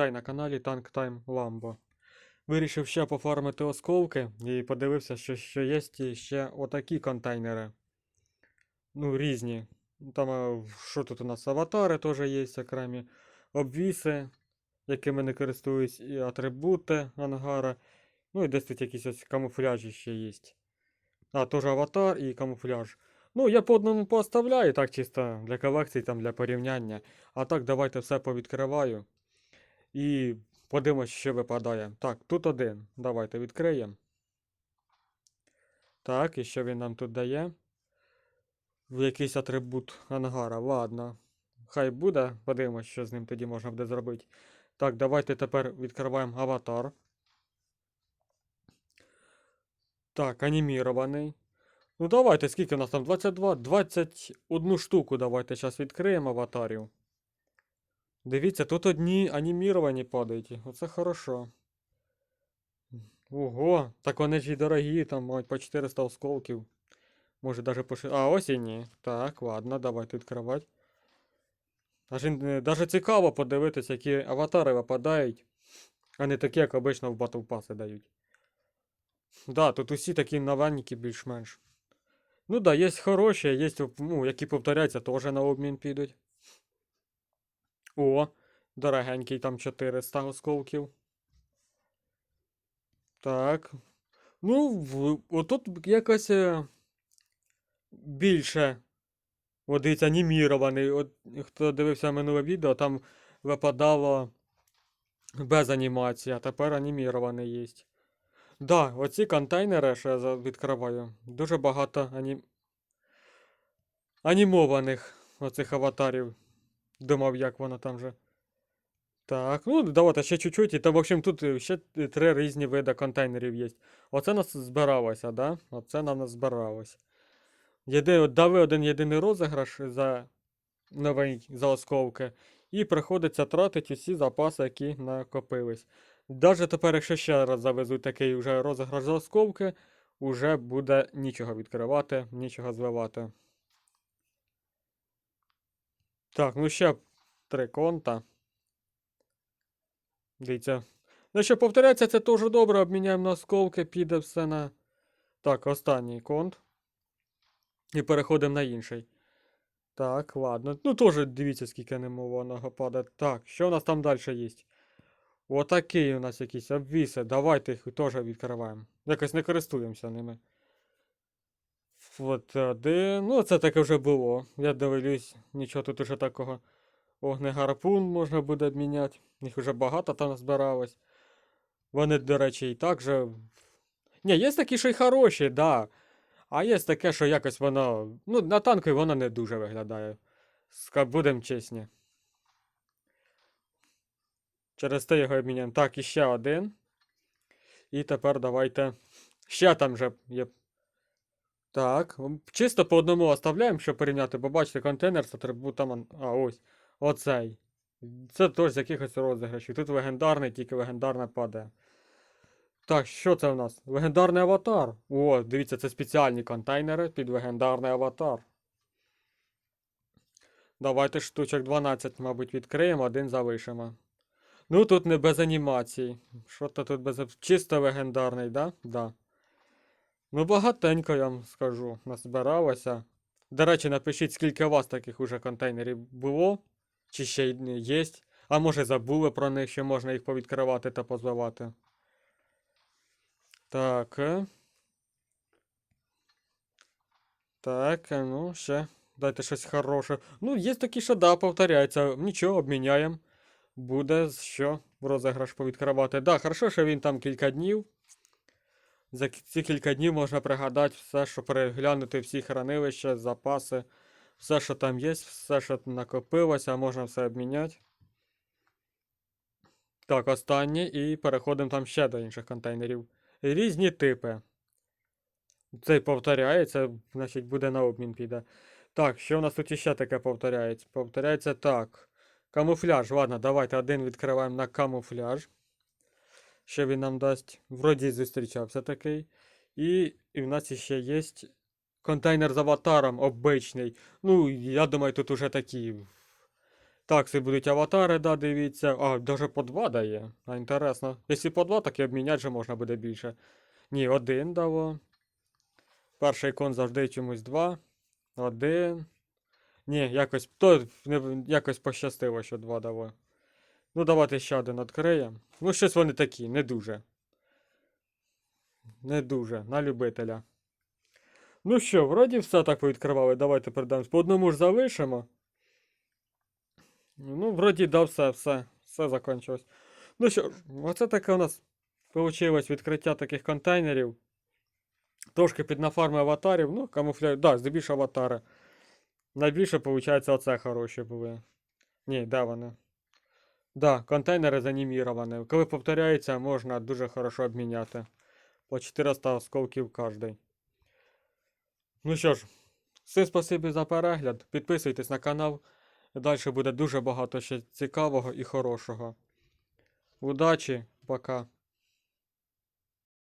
На каналі Tank Time Lambo. Вирішив ще пофармити осколки і подивився, що, що є ще отакі контейнери. Ну, різні. Там, е, що тут у нас? Аватари теж є окремі, обвіси, якими не користуюсь, і атрибути ангара. Ну і десь тут якісь ось камуфляжі ще є. А, теж аватар і камуфляж. Ну, я по одному поставляю, так чисто для колекції, там для порівняння. А так, давайте все повідкриваю. І подивимось, що випадає. Так, тут один. Давайте відкриємо. Так, і що він нам тут дає? Якийсь атрибут ангара. Ладно. Хай буде. Подивимось, що з ним тоді можна буде зробити. Так, давайте тепер відкриваємо аватар. Так, анімірований. Ну давайте, скільки у нас там? 22, 21 штуку давайте зараз відкриємо аватарів. Дивіться, тут одні аніміровані падають. Оце хорошо. Ого, так вони ж і дорогі, там мають по 400 осколків. Може даже по ши- А, ось і ні. Так, ладно, давайте відкривати. Даже, цікаво подивитися, які аватари випадають, а не такі, як обично в Battle Pass дають. Да, тут усі такі новенькі більш-менш. Ну да, є хороші, є, ну, які повторяються, теж на обмін підуть. О, дорогенький, там 400 осколків. Так. Ну, отут якось е, більше. От анімірований. От, хто дивився минуле відео, там випадало без анімації, а тепер анімірований є. Да, оці контейнери, що я відкриваю, дуже багато ані... анімованих оцих аватарів. Думав, як воно там же. Так, ну давайте ще чуть-чуть. І то, в общем, тут е, ще три різні види контейнерів є. Оце нас збиралося, да? Оце нам нас збиралось. Єди, дали один єдиний розіграш за новий за осколки. І приходиться тратити усі запаси, які накопились. Даже тепер, якщо ще раз завезуть такий вже розіграш за осколки, уже буде нічого відкривати, нічого зливати. Так, ну ще три конта. Дивіться. Ну що, повторяється, це теж добре. Обміняємо на осколки, піде все на. Так, останній конт. І переходимо на інший. Так, ладно. Ну теж дивіться, скільки немованого падає. Так, що у нас там далі є? Отакий у нас якісь обвіси. Давайте їх теж відкриваємо. Якось не користуємося ними. От один. Ну, це таке вже було. Я дивлюсь, нічого тут уже такого. Огнегарпун можна буде обміняти. Їх вже багато там збиралось. Вони, до речі, і так же. Ні, є такі, що й хороші, да. А є таке, що якось воно. Ну, на танку воно не дуже виглядає. Ска- Будем чесні. Через те його обміняємо. Так, і ще один. І тепер давайте. Ще там же є. Так, чисто по одному оставляємо, щоб порівняти, бо бачите, контейнер з атрибутом. А, ось. Оцей. Це теж з якихось розіграшів. Тут легендарний, тільки легендарне падає. Так, що це в нас? Легендарний аватар. О, дивіться, це спеціальні контейнери під легендарний аватар. Давайте штучок 12, мабуть, відкриємо, один залишимо. Ну, тут не без анімацій. Що то тут без. Чисто легендарний, да? Да. Ну, багатенько, я вам скажу, назбиралося. До речі, напишіть, скільки у вас таких уже контейнерів було, чи ще є. А може забули про них, що можна їх повідкривати та позбивати. Так. е. Так, е, ну, ще. Дайте щось хороше. Ну, є такі, що да, повторяється. Нічого, обміняємо. Буде що розіграш повідкривати. Да, хорошо, що він там кілька днів. За ці кілька днів можна пригадати все, що переглянути всі хранилища, запаси, все, що там є, все, що накопилося, можна все обміняти. Так, останнє, і переходимо там ще до інших контейнерів. Різні типи. Цей повторяється, значить буде на обмін піде. Так, що у нас тут іще таке повторяється? Повторяється так. Камуфляж. Ладно, давайте один відкриваємо на камуфляж. Що він нам дасть? Вроді зустрічався такий. І, і в нас ще є контейнер з аватаром обичний. Ну, я думаю, тут уже такі Так, це будуть аватари, да, дивіться. А, даже по два дає. А, інтересно. Якщо по два, так і обміняти же можна буде більше. Ні, один дало. Перший ікон завжди чомусь два. Один. Ні, якось. То якось пощастило, що два дало. Ну, давайте ще один відкриємо. Ну, щось вони такі, не дуже. Не дуже, на любителя. Ну що, вроді все так повідкривали. Давайте передамо. По одному ж залишимо. Ну, вроді да, все, все, все закінчилось. Ну що, оце таке у нас вийшло відкриття таких контейнерів. Трошки під нафарми аватарів, ну, камуфляж, да, здебільшого аватари. Найбільше, виходить, оце хороші були. Ні, де вони? Да, контейнери заніміровані. Коли повторяється, можна дуже хорошо обміняти. По 400 осколків кожний. Ну що ж, всім спасибі за перегляд. Підписуйтесь на канал. Далі буде дуже багато ще цікавого і хорошого. Удачі, пока.